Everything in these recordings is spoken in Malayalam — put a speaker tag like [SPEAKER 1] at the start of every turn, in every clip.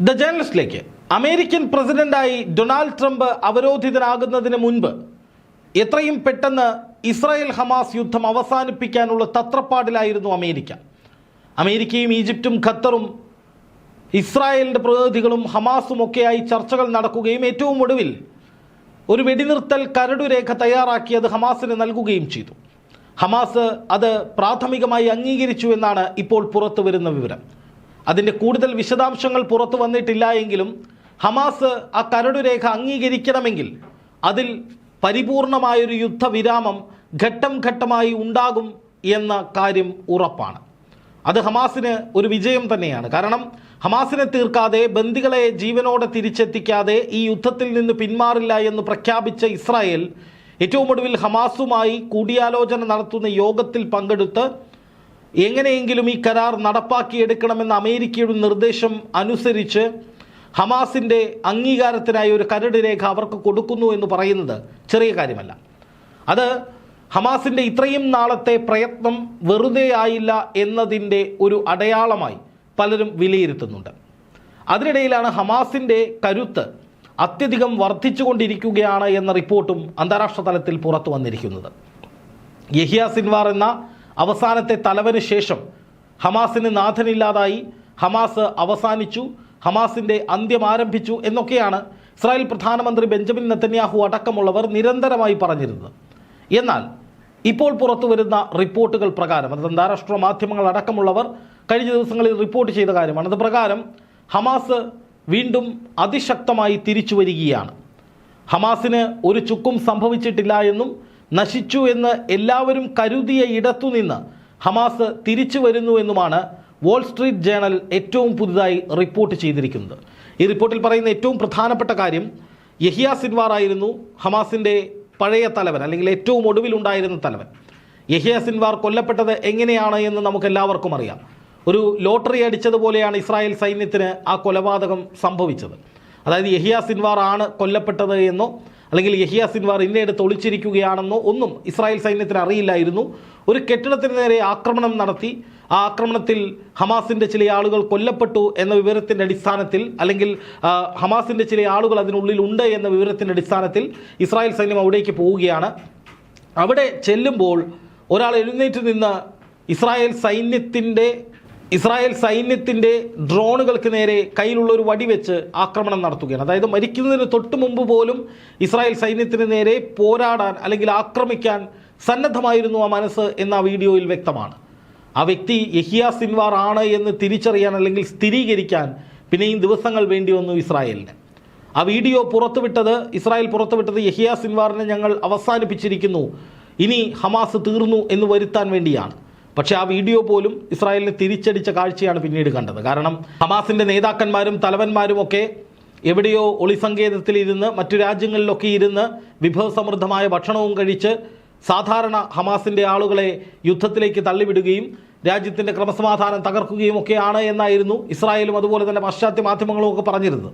[SPEAKER 1] ദ ജേണലിസ്റ്റിലേക്ക്. അമേരിക്കൻ പ്രസിഡന്റായി ഡൊണാൾഡ് ട്രംപ് അവരോധിതനാകുന്നതിന് മുൻപ് എത്രയും പെട്ടെന്ന് ഇസ്രായേൽ ഹമാസ് യുദ്ധം അവസാനിപ്പിക്കാനുള്ള തത്രപ്പാടിലായിരുന്നു അമേരിക്ക. അമേരിക്കയും ഈജിപ്തും ഖത്തറും ഇസ്രായേലിന്റെ പ്രതിനിധികളും ഹമാസും ഒക്കെയായി ചർച്ചകൾ നടക്കുകയും ഏറ്റവും ഒടുവിൽ ഒരു വെടിനിർത്തൽ കരടുരേഖ തയ്യാറാക്കിയത് ഹമാസിന് നൽകുകയും ചെയ്തു. ഹമാസ് അത് പ്രാഥമികമായി അംഗീകരിച്ചു എന്നാണ് ഇപ്പോൾ പുറത്തു വരുന്ന വിവരം. അതിന്റെ കൂടുതൽ വിശദാംശങ്ങൾ പുറത്തു വന്നിട്ടില്ല എങ്കിലും ഹമാസ് ആ കരടുരേഖ അംഗീകരിക്കണമെങ്കിൽ അതിൽ പരിപൂർണമായൊരു യുദ്ധവിരാമം ഘട്ടം ഘട്ടമായി ഉണ്ടാകും എന്ന കാര്യം ഉറപ്പാണ്. അത് ഹമാസിന് ഒരു വിജയം തന്നെയാണ്. കാരണം ഹമാസിനെ തീർക്കാതെ ബന്ദികളെ ജീവനോടെ തിരിച്ചെത്തിക്കാതെ ഈ യുദ്ധത്തിൽ നിന്ന് പിന്മാറില്ല എന്ന് പ്രഖ്യാപിച്ച ഇസ്രായേൽ ഏറ്റവും ഒടുവിൽ ഹമാസുമായി കൂടിയാലോചന നടത്തുന്ന യോഗത്തിൽ പങ്കെടുത്ത് എങ്ങനെയെങ്കിലും ഈ കരാർ നടപ്പാക്കിയെടുക്കണമെന്ന അമേരിക്കയുടെ നിർദ്ദേശം അനുസരിച്ച് ഹമാസിന്റെ അംഗീകാരത്തിനായി ഒരു കരട് രേഖ അവർക്ക് കൊടുക്കുന്നു എന്ന് പറയുന്നത് ചെറിയ കാര്യമല്ല. അത് ഹമാസിന്റെ ഇത്രയും നാളത്തെ പ്രയത്നം വെറുതെ ആയില്ല എന്നതിന്റെ ഒരു അടയാളമായി പലരും വിലയിരുത്തുന്നുണ്ട്. അതിനിടയിലാണ് ഹമാസിന്റെ കരുത്ത് അത്യധികം വർദ്ധിച്ചുകൊണ്ടിരിക്കുകയാണ് എന്ന റിപ്പോർട്ടും അന്താരാഷ്ട്ര തലത്തിൽ പുറത്തു വന്നിരിക്കുന്നത്. യഹിയ സിൻവാർ എന്ന അവസാനത്തെ തലവന് ശേഷം ഹമാസിന് നാഥനില്ലാതായി ഹമാസ് അവസാനിച്ചു ഹമാസിന്റെ അന്ത്യം ആരംഭിച്ചു എന്നൊക്കെയാണ് ഇസ്രായേൽ പ്രധാനമന്ത്രി ബെഞ്ചമിൻ നെത്തന്യാഹു അടക്കമുള്ളവർ നിരന്തരമായി പറഞ്ഞിരുന്നത്. എന്നാൽ ഇപ്പോൾ പുറത്തു വരുന്ന റിപ്പോർട്ടുകൾ പ്രകാരം അത് അന്താരാഷ്ട്ര മാധ്യമങ്ങൾ അടക്കമുള്ളവർ കഴിഞ്ഞ ദിവസങ്ങളിൽ റിപ്പോർട്ട് ചെയ്ത കാര്യമാണ്. അത് പ്രകാരം ഹമാസ് വീണ്ടും അതിശക്തമായി തിരിച്ചു വരികയാണ്. ഹമാസിന് ഒരു ചുക്കും സംഭവിച്ചിട്ടില്ല എന്നും നശിച്ചു എന്ന് എല്ലാവരും കരുതിയ ഇടത്തുനിന്ന് ഹമാസ് തിരിച്ചു വരുന്നു എന്നുമാണ് വാൾ സ്ട്രീറ്റ് ജേണൽ ഏറ്റവും പുതുതായി റിപ്പോർട്ട് ചെയ്തിരിക്കുന്നത്. ഈ റിപ്പോർട്ടിൽ പറയുന്ന ഏറ്റവും പ്രധാനപ്പെട്ട കാര്യം യഹിയ സിൻവാർ ആയിരുന്നു ഹമാസിന്റെ പഴയ തലവൻ അല്ലെങ്കിൽ ഏറ്റവും ഒടുവിലുണ്ടായിരുന്ന തലവൻ. യഹിയ സിൻവാർ കൊല്ലപ്പെട്ടത് എങ്ങനെയാണ് എന്ന് നമുക്ക് എല്ലാവർക്കും അറിയാം. ഒരു ലോട്ടറി അടിച്ചതുപോലെയാണ് ഇസ്രായേൽ സൈന്യത്തിന് ആ കൊലപാതകം സംഭവിച്ചത്. അതായത് യഹിയ സിൻവാർ ആണ് കൊല്ലപ്പെട്ടത് എന്നോ അല്ലെങ്കിൽ യഹിയ സിൻവാർ ഇന്നയിടത്ത് ഒളിച്ചിരിക്കുകയാണെന്നോ ഒന്നും ഇസ്രായേൽ സൈന്യത്തിന് അറിയില്ലായിരുന്നു. ഒരു കെട്ടിടത്തിന് നേരെ ആക്രമണം നടത്തി. ആ ആക്രമണത്തിൽ ഹമാസിന്റെ ചില ആളുകൾ കൊല്ലപ്പെട്ടു എന്ന വിവരത്തിന്റെ അടിസ്ഥാനത്തിൽ അല്ലെങ്കിൽ ഹമാസിന്റെ ചില ആളുകൾ അതിനുള്ളിൽ ഉണ്ട് എന്ന വിവരത്തിന്റെ അടിസ്ഥാനത്തിൽ ഇസ്രായേൽ സൈന്യം അവിടേക്ക് പോവുകയാണ്. അവിടെ ചെല്ലുമ്പോൾ ഒരാൾ എഴുന്നേറ്റ് നിന്ന് ഇസ്രായേൽ സൈന്യത്തിന്റെ ഇസ്രായേൽ സൈന്യത്തിന്റെ ഡ്രോണുകൾക്ക് നേരെ കയ്യിലുള്ള ഒരു വടിവെച്ച് ആക്രമണം നടത്തുകയാണ്. അതായത് മരിക്കുന്നതിന് തൊട്ട് മുമ്പ് പോലും ഇസ്രായേൽ സൈന്യത്തിന് നേരെ പോരാടാൻ അല്ലെങ്കിൽ ആക്രമിക്കാൻ സന്നദ്ധമായിരുന്നു ആ മനസ്സ് എന്ന വീഡിയോയിൽ വ്യക്തമാണ്. ആ വ്യക്തി യഹിയ സിൻവാർ ആണ് എന്ന് തിരിച്ചറിയാൻ അല്ലെങ്കിൽ സ്ഥിരീകരിക്കാൻ പിന്നെയും ദിവസങ്ങൾ വേണ്ടി വന്നു ഇസ്രായേലിന്. ആ വീഡിയോ പുറത്തുവിട്ടത് ഇസ്രായേൽ പുറത്തുവിട്ടത് യഹിയ സിൻവാറിനെ ഞങ്ങൾ അവസാനിപ്പിച്ചിരിക്കുന്നു. ഇനി ഹമാസ് തീർന്നു എന്ന് വരുത്താൻ വേണ്ടിയാണ്. പക്ഷേ ആ വീഡിയോ പോലും ഇസ്രായേലിനെ തിരിച്ചടിച്ച കാഴ്ചയാണ് പിന്നീട് കണ്ടത്. കാരണം ഹമാസിന്റെ നേതാക്കന്മാരും തലവന്മാരും ഒക്കെ എവിടെയോ ഒളിസങ്കേതത്തിൽ ഇരുന്ന് മറ്റു രാജ്യങ്ങളിലൊക്കെ ഇരുന്ന് വിഭവസമൃദ്ധമായ ഭക്ഷണവും കഴിച്ച് സാധാരണ ഹമാസിന്റെ ആളുകളെ യുദ്ധത്തിലേക്ക് തള്ളിവിടുകയും രാജ്യത്തിന്റെ ക്രമസമാധാനം തകർക്കുകയും ഒക്കെയാണ് എന്നായിരുന്നു ഇസ്രായേലും അതുപോലെ തന്നെ പാശ്ചാത്യ മാധ്യമങ്ങളും ഒക്കെ പറഞ്ഞിരുന്നത്.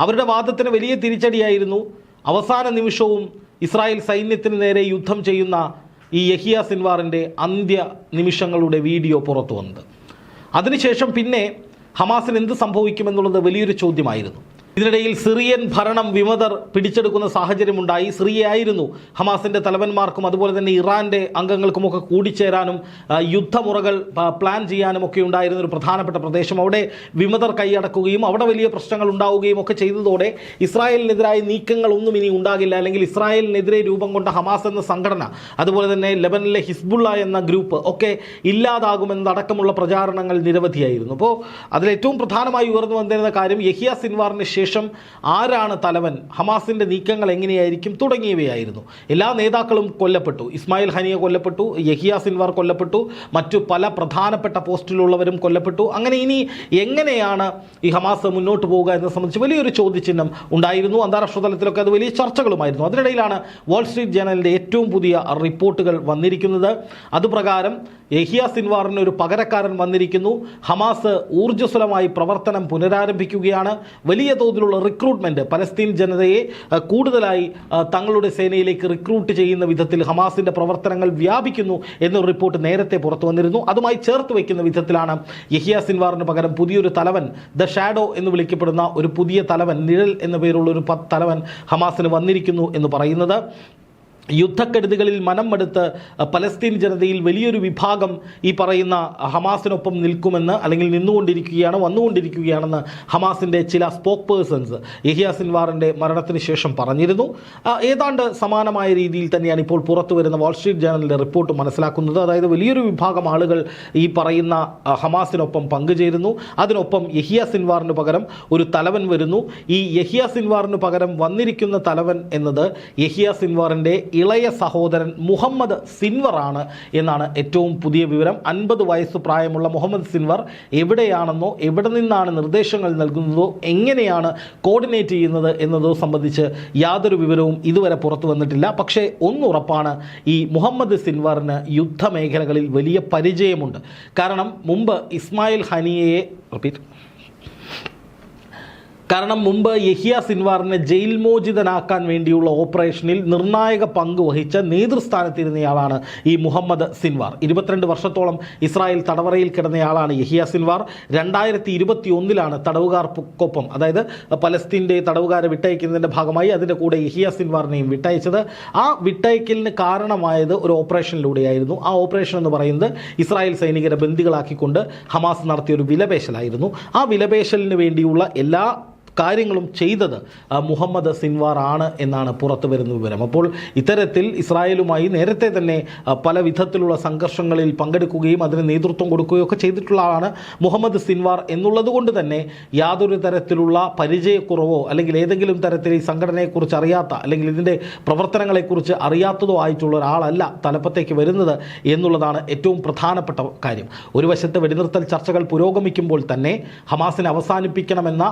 [SPEAKER 1] അവരുടെ വാദത്തിന് വലിയ തിരിച്ചടിയായിരുന്നു. അവസാന നിമിഷവും ഇസ്രായേൽ സൈന്യത്തിന് നേരെ യുദ്ധം ചെയ്യുന്ന ഈ യഹിയ സിൻവാറിന്റെ അന്ത്യ നിമിഷങ്ങളുടെ വീഡിയോ പുറത്തു വന്നത്. അതിനുശേഷം പിന്നെ ഹമാസിന് എന്ത് സംഭവിക്കുമെന്നുള്ളത് വലിയൊരു ചോദ്യമായിരുന്നു. ഇതിനിടയിൽ സിറിയൻ ഭരണം വിമതർ പിടിച്ചെടുക്കുന്ന സാഹചര്യമുണ്ടായി. സിറിയയായിരുന്നു ഹമാസിന്റെ തലവന്മാർക്കും അതുപോലെ തന്നെ ഇറാന്റെ അംഗങ്ങൾക്കുമൊക്കെ കൂടിച്ചേരാനും യുദ്ധമുറകൾ പ്ലാൻ ചെയ്യാനും ഒക്കെ ഉണ്ടായിരുന്ന ഒരു പ്രധാനപ്പെട്ട പ്രദേശം. അവിടെ വിമതർ കൈയടക്കുകയും അവിടെ വലിയ പ്രശ്നങ്ങൾ ഉണ്ടാവുകയും ഒക്കെ ചെയ്തതോടെ ഇസ്രായേലിനെതിരായ നീക്കങ്ങളൊന്നും ഇനി ഉണ്ടാകില്ല. അല്ലെങ്കിൽ ഇസ്രായേലിനെതിരെ രൂപം കൊണ്ട ഹമാസ് എന്ന സംഘടന അതുപോലെ തന്നെ ലെബനിലെ ഹിസ്ബുള്ള എന്ന ഗ്രൂപ്പ് ഒക്കെ ഇല്ലാതാകുമെന്നതടക്കമുള്ള പ്രചാരണങ്ങൾ നിരവധിയായിരുന്നു. അപ്പോൾ അതിലേറ്റവും പ്രധാനമായി ഉയർന്നു വന്നിരുന്ന കാര്യം യഹിയ സിൻവാറിന് ശേഷം ആരാണ് തലവൻ? ഹമാസിന്റെ നീക്കങ്ങൾ എങ്ങനെയായിരിക്കും? തുടങ്ങിയവയായിരുന്നു. എല്ലാ നേതാക്കളും കൊല്ലപ്പെട്ടു. ഇസ്മായിൽ ഹനിയ കൊല്ലപ്പെട്ടു യഹിയ സിൻവാർ കൊല്ലപ്പെട്ടു മറ്റു പല പ്രധാനപ്പെട്ട പോസ്റ്റിലുള്ളവരും കൊല്ലപ്പെട്ടു. അങ്ങനെ ഇനി എങ്ങനെയാണ് ഈ ഹമാസ് മുന്നോട്ട് പോവുക എന്നെ സംബന്ധിച്ച് വലിയൊരു ചോദ്യചിഹ്നം ഉണ്ടായിരുന്നു. അന്താരാഷ്ട്ര തലത്തിലൊക്കെ അത് വലിയ ചർച്ചകളുമായിരുന്നു. അതിനിടയിലാണ് വാൾ സ്ട്രീറ്റ് ജേണലിന്റെ ഏറ്റവും പുതിയ റിപ്പോർട്ടുകൾ വന്നിരിക്കുന്നത്. അതുപ്രകാരം യഹിയ സിൻവാറിന് ഒരു പകരക്കാരൻ വന്നിരിക്കുന്നു. ഹമാസ് ഊർജസ്വലമായി പ്രവർത്തനം പുനരാരംഭിക്കുകയാണ്. വലിയ തോതിൽ തോതിലുള്ള റിക്രൂട്ട്മെന്റ് പലസ്തീൻ ജനതയെ കൂടുതലായി തങ്ങളുടെ സേനയിലേക്ക് റിക്രൂട്ട് ചെയ്യുന്ന വിധത്തിൽ ഹമാസിന്റെ പ്രവർത്തനങ്ങൾ വ്യാപിക്കുന്നു എന്നൊരു റിപ്പോർട്ട് നേരത്തെ പുറത്തു വന്നിരുന്നു. അതുമായി ചേർത്ത് വയ്ക്കുന്ന വിധത്തിലാണ് യഹിയ സിൻവാറിന് പകരം പുതിയൊരു തലവൻ ദ ഷാഡോ എന്ന് വിളിക്കപ്പെടുന്ന ഒരു പുതിയ തലവൻ നിഴൽ എന്ന പേരുള്ള ഒരു തലവൻ ഹമാസിന് വന്നിരിക്കുന്നു എന്ന് പറയുന്നത്. യുദ്ധക്കെടുതികളിൽ മനം മടുത്ത് പലസ്തീൻ ജനതയിൽ വലിയൊരു വിഭാഗം ഈ പറയുന്ന ഹമാസിനൊപ്പം നിൽക്കുമെന്ന് അല്ലെങ്കിൽ നിന്നുകൊണ്ടിരിക്കുകയാണ് വന്നുകൊണ്ടിരിക്കുകയാണെന്ന് ഹമാസിന്റെ ചില സ്പോക്ക് പേഴ്സൺസ് യഹിയ സിൻവാറിന്റെ മരണത്തിന് ശേഷം പറഞ്ഞിരുന്നു. ഏതാണ്ട് സമാനമായ രീതിയിൽ തന്നെയാണ് ഇപ്പോൾ പുറത്തു വരുന്ന വാൾസ്ട്രീറ്റ് ജേണലിന്റെ റിപ്പോർട്ട് മനസ്സിലാക്കുന്നത്. അതായത് വലിയൊരു വിഭാഗം ആളുകൾ ഈ പറയുന്ന ഹമാസിനൊപ്പം പങ്കുചേരുന്നു. അതിനൊപ്പം യഹിയ സിൻവാറിന് പകരം ഒരു തലവൻ വരുന്നു. ഈ യഹിയ സിൻവാറിന് പകരം വന്നിരിക്കുന്ന തലവൻ എന്നത് യഹിയ സിൻവാറിന്റെ ഇളയ സഹോദരൻ മുഹമ്മദ് സിൻവറാണ് എന്നാണ് ഏറ്റവും പുതിയ വിവരം. അൻപത് വയസ്സ് പ്രായമുള്ള മുഹമ്മദ് സിൻവർ എവിടെയാണെന്നോ എവിടെ നിന്നാണ് നിർദ്ദേശങ്ങൾ നൽകുന്നതോ എങ്ങനെയാണ് കോർഡിനേറ്റ് ചെയ്യുന്നത് എന്നതോ സംബന്ധിച്ച് യാതൊരു വിവരവും ഇതുവരെ പുറത്തു വന്നിട്ടില്ല. പക്ഷേ ഒന്നുറപ്പാണ് ഈ മുഹമ്മദ് സിൻവറിന് യുദ്ധമേഖലകളിൽ വലിയ പരിചയമുണ്ട്. കാരണം മുമ്പ് ഇസ്മായിൽ ഹനിയയെ റിപ്പീറ്റ് കാരണം മുമ്പ് യഹിയ സിൻവാറിനെ ജയിൽ മോചിതനാക്കാൻ വേണ്ടിയുള്ള ഓപ്പറേഷനിൽ നിർണായക പങ്ക് വഹിച്ച നേതൃസ്ഥാനത്തിരുന്നയാളാണ് ഈ മുഹമ്മദ് സിൻവാർ. ഇരുപത്തിരണ്ട് വർഷത്തോളം ഇസ്രായേൽ തടവറയിൽ കിടന്നയാളാണ് യഹിയ സിൻവാർ. രണ്ടായിരത്തി ഇരുപത്തി ഒന്നിലാണ് തടവുകാർക്കൊപ്പം അതായത് പലസ്തീന്റെ തടവുകാരെ വിട്ടയക്കുന്നതിന്റെ ഭാഗമായി അതിന്റെ കൂടെ യഹിയ സിൻവാറിനെയും വിട്ടയച്ചത്. ആ വിട്ടയക്കലിന് കാരണമായത് ഒരു ഓപ്പറേഷനിലൂടെയായിരുന്നു. ആ ഓപ്പറേഷൻ എന്ന് പറയുന്നത് ഇസ്രായേൽ സൈനികരെ ബന്ദികളാക്കിക്കൊണ്ട് ഹമാസ് നടത്തിയ ഒരു വിലപേശലായിരുന്നു. ആ വിലപേശലിന് വേണ്ടിയുള്ള എല്ലാ കാര്യങ്ങളും ചെയ്തത് മുഹമ്മദ് സിൻവാർ ആണ് എന്നാണ് പുറത്തു വരുന്ന വിവരം. അപ്പോൾ ഇത്തരത്തിൽ ഇസ്രായേലുമായി നേരത്തെ തന്നെ പല വിധത്തിലുള്ള സംഘർഷങ്ങളിൽ പങ്കെടുക്കുകയും അതിന് നേതൃത്വം കൊടുക്കുകയും ഒക്കെ ചെയ്തിട്ടുള്ള ആളാണ് മുഹമ്മദ് സിൻവാർ എന്നുള്ളത് കൊണ്ട് തന്നെ യാതൊരു തരത്തിലുള്ള പരിചയക്കുറവോ അല്ലെങ്കിൽ ഏതെങ്കിലും തരത്തിൽ ഈ സംഘടനയെക്കുറിച്ച് അറിയാത്ത അല്ലെങ്കിൽ ഇതിന്റെ പ്രവർത്തനങ്ങളെക്കുറിച്ച് അറിയാത്തതോ ആയിട്ടുള്ള ഒരാളല്ല തലപ്പത്തേക്ക് വരുന്നത് എന്നുള്ളതാണ് ഏറ്റവും പ്രധാനപ്പെട്ട കാര്യം. ഒരു വശത്ത് വെടിനിർത്തൽ ചർച്ചകൾ പുരോഗമിക്കുമ്പോൾ തന്നെ ഹമാസിനെ അവസാനിപ്പിക്കണമെന്ന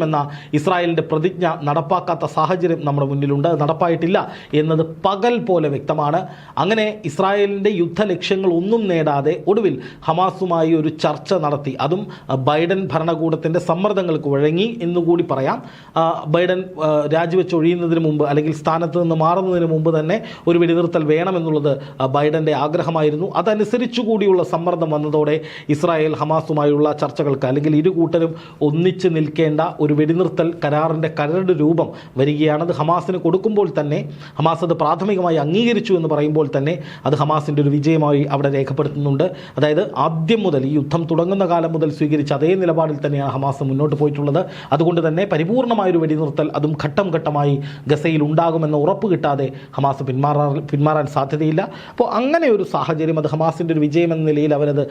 [SPEAKER 1] അവസാനിപ്പിക്കുമെന്ന ഇസ്രായേലിന്റെ പ്രതിജ്ഞ നടപ്പാക്കാത്ത സാഹചര്യം നമ്മുടെ മുന്നിലുണ്ട്. നടപ്പായിട്ടില്ല എന്നത് പകൽ പോലെ വ്യക്തമാണ്. അങ്ങനെ ഇസ്രായേലിന്റെ യുദ്ധലക്ഷ്യങ്ങൾ ഒന്നും നേടാതെ ഒടുവിൽ ഹമാസുമായി ഒരു ചർച്ച നടത്തി. അതും ബൈഡൻ ഭരണകൂടത്തിന്റെ സമ്മർദ്ദങ്ങൾക്ക് വഴങ്ങി എന്നുകൂടി പറയാം. ബൈഡൻ രാജിവെച്ചൊഴിയുന്നതിന് മുമ്പ് അല്ലെങ്കിൽ സ്ഥാനത്ത് നിന്ന് മാറുന്നതിന് മുമ്പ് തന്നെ ഒരു വെടിനിർത്തൽ വേണമെന്നുള്ളത് ബൈഡന്റെ ആഗ്രഹമായിരുന്നു. അതനുസരിച്ചു കൂടിയുള്ള സമ്മർദ്ദം വന്നതോടെ ഇസ്രായേൽ ഹമാസുമായുള്ള ചർച്ചകൾക്ക് അല്ലെങ്കിൽ ഇരു കൂട്ടരും ഒന്നിച്ച് നിൽക്കേണ്ട ഒരു വെടിനിർത്തൽ കരാറിന്റെ കരട് രൂപം വരികയാണ്. അത് ഹമാസിന് കൊടുക്കുമ്പോൾ തന്നെ ഹമാസ് അത് പ്രാഥമികമായി അംഗീകരിച്ചു എന്ന് പറയുമ്പോൾ തന്നെ അത് ഹമാസിന്റെ ഒരു വിജയമായി അവിടെ രേഖപ്പെടുത്തുന്നുണ്ട്. അതായത് ആദ്യം മുതൽ ഈ യുദ്ധം തുടങ്ങുന്ന കാലം മുതൽ സ്വീകരിച്ച അതേ നിലപാടിൽ തന്നെയാണ് ഹമാസ് മുന്നോട്ട് പോയിട്ടുള്ളത്. അതുകൊണ്ട് തന്നെ പരിപൂർണമായൊരു വെടിനിർത്തൽ അതും ഘട്ടം ഘട്ടമായി ഗസയിൽ ഉണ്ടാകുമെന്ന ഉറപ്പ് കിട്ടാതെ ഹമാസ് പിന്മാറാൻ പിന്മാറാൻ സാധ്യതയില്ല. അപ്പോൾ അങ്ങനെ ഒരു സാഹചര്യം അത് ഹമാസിന്റെ ഒരു വിജയം എന്ന നിലയിൽ അവരത്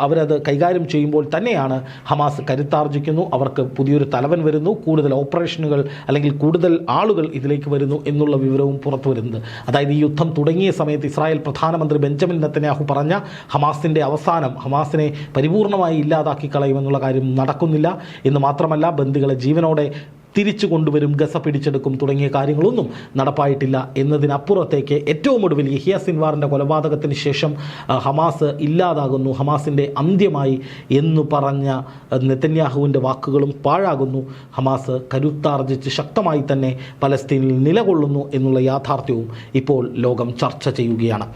[SPEAKER 1] അവരത് കൈകാര്യം ചെയ്യുമ്പോൾ തന്നെയാണ് ഹമാസ് കരുത്താർജിക്കുന്നു. അവർക്ക് പുതിയൊരു തലവൻ വരുന്നു കൂടുതൽ ഓപ്പറേഷനുകൾ അല്ലെങ്കിൽ കൂടുതൽ ആളുകൾ ഇതിലേക്ക് വരുന്നു എന്നുള്ള വിവരവും പുറത്തു വരുന്നത്. അതായത് ഈ യുദ്ധം തുടങ്ങിയ സമയത്ത് ഇസ്രായേൽ പ്രധാനമന്ത്രി ബെഞ്ചമിൻ നെത്തന്യാഹു പറഞ്ഞ ഹമാസിന്റെ അവസാനം ഹമാസിനെ പരിപൂർണമായി ഇല്ലാതാക്കി കളയുമെന്നുള്ള കാര്യം നടക്കുന്നില്ല. എന്ന് മാത്രമല്ല ബന്ദികളെ ജീവനോടെ തിരിച്ചു കൊണ്ടുവരും ഗസ പിടിച്ചെടുക്കും തുടങ്ങിയ കാര്യങ്ങളൊന്നും നടപ്പായിട്ടില്ല എന്നതിനപ്പുറത്തേക്ക് ഏറ്റവും ഒടുവിൽ യഹിയ സിൻവാറിന്റെ കൊലപാതകത്തിന് ശേഷം ഹമാസ് ഇല്ലാതാകുന്നു ഹമാസിന്റെ അന്ത്യമായി എന്ന് പറഞ്ഞ നെത്തന്യാഹുവിന്റെ വാക്കുകളും പാഴാകുന്നു. ഹമാസ് കരുത്താർജിച്ച് ശക്തമായി തന്നെ പലസ്തീനിൽ നിലകൊള്ളുന്നു എന്നുള്ള യാഥാർത്ഥ്യവും ഇപ്പോൾ ലോകം ചർച്ച ചെയ്യുകയാണ്.